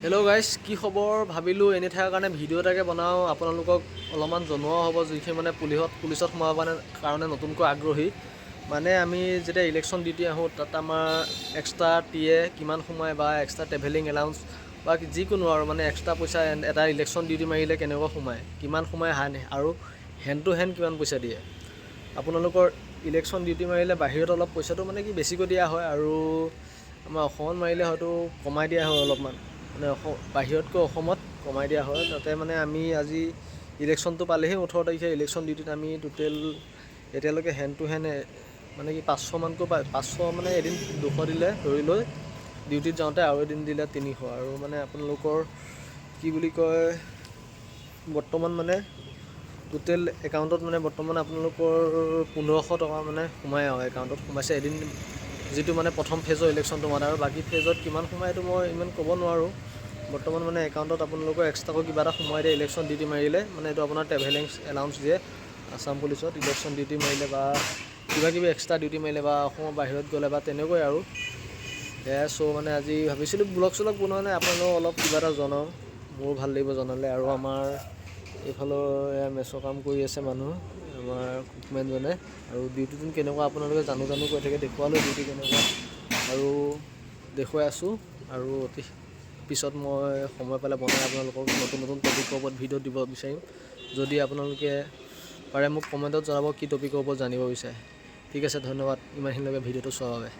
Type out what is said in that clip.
Hello গাইছ কি খবৰ? ভাবিলোঁ এনে থকাৰ কাৰণে ভিডিঅ' এটাকে বনাওঁ। আপোনালোকক অলপমান জনোৱাও হ'ব যিখিনি মানে পুলিচত পুলিচত সোমাব মানে কাৰণে নতুনকৈ আগ্ৰহী। মানে আমি যেতিয়া ইলেকশ্যন ডিউটি আহোঁ তাত আমাৰ এক্সট্ৰা টি এ কিমান সোমায় বা এক্সট্ৰা ট্ৰেভেলিং এলাউঞ্চ বা যিকোনো আৰু মানে এক্সট্ৰা পইচা এটা ইলেকশ্যন ডিউটি মাৰিলে কেনেকুৱা সোমায় কিমান সোমায় হান আৰু হেণ্ড টু হেণ্ড কিমান পইচা দিয়ে। আপোনালোকৰ ইলেকশ্যন ডিউটি মাৰিলে বাহিৰত অলপ পইচাটো মানে কি বেছিকৈ দিয়া হয় আৰু আমাৰ অসমত মাৰিলে হয়তো কমাই দিয়া হয় অলপমান। বাহিৰতকৈ অসমত কমাই দিয়া হয়। তাতে মানে আমি আজি ইলেকশ্যনটো পালেহি ওঠৰ তাৰিখে ইলেকশ্যন ডিউটিত আমি টোটেল এতিয়ালৈকে হেণ্ড টু হেণ্ড মানে কি পাঁচশমানকৈ পাঁচশ মানে এদিন দুশ দিলে ধৰি লৈ ডিউটিত যাওঁতে আৰু এদিন দিলে তিনিশ। আৰু মানে আপোনালোকৰ কি বুলি কয় বৰ্তমান মানে টোটেল একাউণ্টত মানে বৰ্তমান আপোনালোকৰ পোন্ধৰশ টকা মানে সোমাই আৰু একাউণ্টত সোমাইছে এদিন যিটো মানে প্ৰথম ফেজৰ ইলেকশ্যনটো মানে আৰু। বাকী ফেজত কিমান সোমাই এইটো মই ইমান ক'ব নোৱাৰোঁ। বৰ্তমান মানে একাউণ্টত আপোনালোকৰ এক্সট্ৰাকৈ কিবা এটা সোমাই দিয়ে ইলেকশ্যন ডিউটি মাৰিলে। মানে এইটো আপোনাৰ ট্ৰেভেলিং এলাউঞ্চ দিয়ে আছাম পুলিচত ইলেকশ্যন ডিউটি মাৰিলে বা কিবা কিবি এক্সট্ৰা ডিউটি মাৰিলে বা অসমৰ বাহিৰত গ'লে বা তেনেকৈ আৰু। সেয়াই চ' মানে আজি ভাবিছিলোঁ ব্লগ চলগ বনোৱা নাই, আপোনালোকক অলপ কিবা এটা জনাওঁ। মোৰো ভালো লাগিব জনালে আৰু আমাৰ এইফালৰ মেচৰ কাম কৰি আছে মানুহ আমাৰ কুকমেনজনে। আৰু ডিউটিটো কেনেকুৱা আপোনালোকে জানো জানো কৈ থাকে দেখুৱালোঁ ডিউটি কেনেকুৱা। আৰু দেখুৱাই আছোঁ আৰু অতি পিছত মই সময় পালে বনাই আপোনালোকক নতুন নতুন টপিকৰ ওপৰত ভিডিঅ' দিব বিচাৰিম। যদি আপোনালোকে পাৰে মোক কমেণ্টত জনাব কি টপিকৰ ওপৰত জানিব বিচাৰে। ঠিক আছে ধন্যবাদ। ইমানখিনিলৈকে ভিডিঅ'টো চোৱাৰ বাবে।